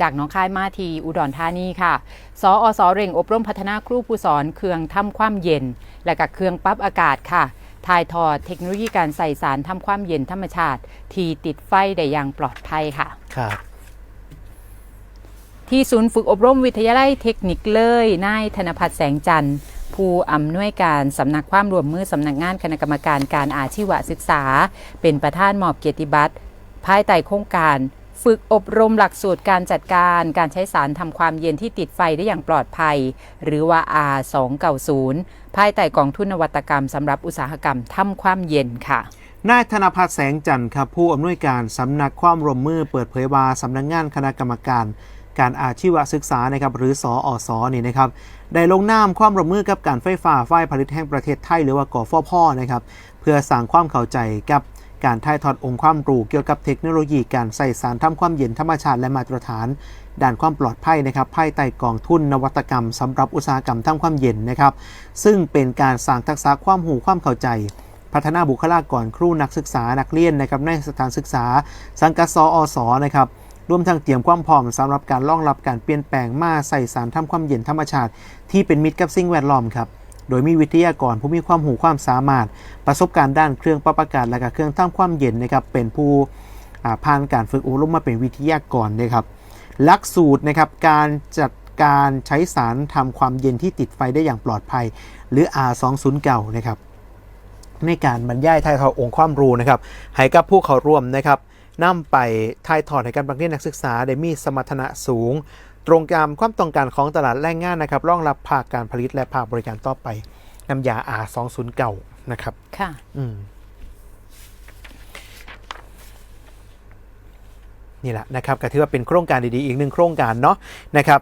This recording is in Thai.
จากหน้องคายมาทีอุดรธานีค่ะ สออสเร่งอบรมพัฒนาครูผู้สอนเครื่องทำความเย็น และกับเครื่องปรั๊บอากาศค่ะถ่ายทอดเทคโนโลยีการใส่สารทำความเย็นธรรมชาติ ที่ติดไฟได้อย่างปลอดภัยค่ะครับที่ศูนย์ฝึกอบรมวิทยาลัยเทคนิคเลยนายธนพัฒน์แสงจันทร์ ผู้อำนวยการสำนักความรวมมือสำนักงานคณะกรรมการการอาชีวศึกษา เป็นประธานมอบเกียรติบัตรภายใต้โครงการ ฝึกอบรมหลักสูตรการจัดการการใช้สารทำความเย็นที่ติดไฟได้อย่างปลอดภัย หรือว่า R290 ภายใต้กองทุนนวัตกรรมสำหรับอุตสาหกรรมทำความเย็นค่ะนายธนพัฒน์แสงจันทร์ครับผู้อำนวยการสำนักความร่วมมือเปิดเผยว่าสำนักงานคณะกรรมการ การอาชีวศึกษานะครับหรือสออสนี่นะครับได้ลงนามความร่วมมือกับการไฟฟ้าฝ่ายผลิตแห่งประเทศไทย หรือว่ากฟผนะครับเพื่อสร้างความเข้าใจกับ การถ่ายทอดองค์ความรู้เกี่ยวกับเทคโนโลยีการใส่สารทำความเย็นธรรมชาติและมาตรฐาน ด้านความปลอดภัยนะครับภายใต้กองทุนนวัตกรรมสำหรับอุตสาหกรรมทำความเย็นนะครับ ซึ่งเป็นการสร้างทักษะความหูความเข้าใจ พัฒนาบุคลากรครูนักศึกษานักเรียนนะครับในสถานศึกษา สังกัดสออสนะครับรวมทั้งเตรียมความพร้อมสำหรับการรองรับการเปลี่ยนแปลงมาใส่สารทำความเย็นธรรมชาติ ที่เป็นมิตรกับสิ่งแวดล้อมครับ โดยมีวิทยากรผู้มีความหูความสามารถ ประสบการณ์ด้านเครื่องปรับอากาศและก็เครื่องทำความเย็นนะครับเป็นผู้ผ่านการฝึกอบรมมาเป็นวิทยากรนะครับหลักสูตรนะครับการจัดการใช้สารทำความเย็นที่ติดไฟได้อย่างปลอดภัย หรือ R209 นะครับในการบรรยายถ่ายทอดองค์ความรู้นะครับให้กับผู้เข้าร่วมนะครับนำไปถ่ายทอดให้กับนักเรียนนักศึกษาได้มีสมรรถนะสูง ตรงตามความต้องการของตลาดแรงงานนะครับรองรับภาคการผลิตและภาคบริการต่อไปน้ำยา R209 นะครับ ค่ะ อืม นี่แหละนะครับก็ถือว่าเป็นโครงการดีๆ อีกหนึ่งโครงการเนาะนะครับ